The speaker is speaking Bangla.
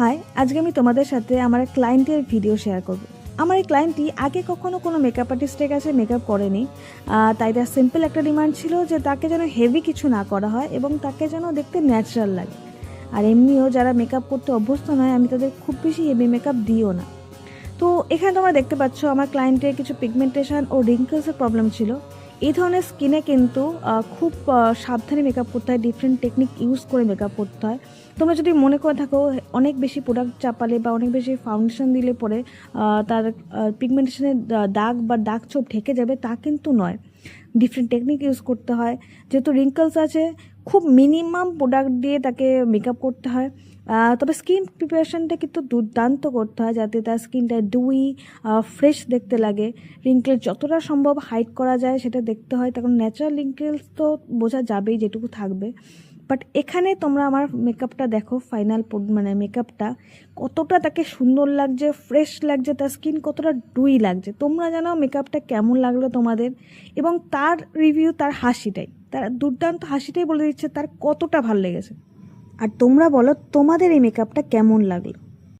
হাই, আজকে আমি তোমাদের সাথে আমার এক ক্লায়েন্টের ভিডিও শেয়ার করব। আমার এই ক্লায়েন্টটি আগে কখনো কোনো মেকআপ আর্টিস্টের কাছে মেকআপ করেনি। তাই তার সিম্পল একটা ডিমান্ড ছিল যে তাকে যেন হেভি কিছু না করা হয় এবং তাকে যেন দেখতে ন্যাচারাল লাগে। আর এমনিও যারা মেকআপ করতে অভ্যস্ত নয়, আমি তাদের খুব বেশি হেভি মেকআপ দিও না। তো এখানে তোমরা দেখতে পাচ্ছ, আমার ক্লায়েন্টের কিছু পিগমেন্টেশন ও রিঙ্কেলসের প্রবলেম ছিল। এই ধরনের স্কিনে কিন্তু খুব সাবধানে মেকআপ করতে হয় ডিফারেন্ট টেকনিক ইউজ করে মেকআপ করতে হয়। তোমরা যদি মনে করে থাকো, অনেক বেশি প্রোডাক্ট চাপালে বা অনেক বেশি ফাউন্ডেশন দিলে পরে তার পিগমেন্টেশনের দাগ বা দাগ ছোপ ঢেকে যাবে তা কিন্তু নয়। ডিফারেন্ট টেকনিক ইউজ করতে হয়। যেহেতু রিঙ্কলস আছে খুব মিনিমাম প্রোডাক্ট দিয়ে তাকে মেকআপ করতে হয়। তবে স্কিন প্রিপারেশনটা কিন্তু দুর্দান্ত করতে হয় যাতে তার স্কিনটা ডুই ফ্রেশ দেখতে লাগে। রিঙ্কেল যতটা সম্ভব হাইড করা যায় সেটা দেখতে হয়। তখন ন্যাচারাল রিঙ্কেলস তো বোঝা যাবেই যেটুকু থাকবে। বাট এখানে তোমরা আমার মেকআপটা দেখো ফাইনাল মানে মেকআপটা কতটা তাকে সুন্দর লাগছে ফ্রেশ লাগছে, তার স্কিন কতটা ডুই লাগছে। তোমরা জানাও মেকআপটা কেমন লাগল তোমাদের। এবং তার রিভিউ তার হাসিটাই। তার দুর্দান্ত হাসিটাই বলে দিচ্ছে তার কতটা ভালো লেগেছে। আর তোমরা বলো তোমাদের এই মেকআপটা কেমন লাগল?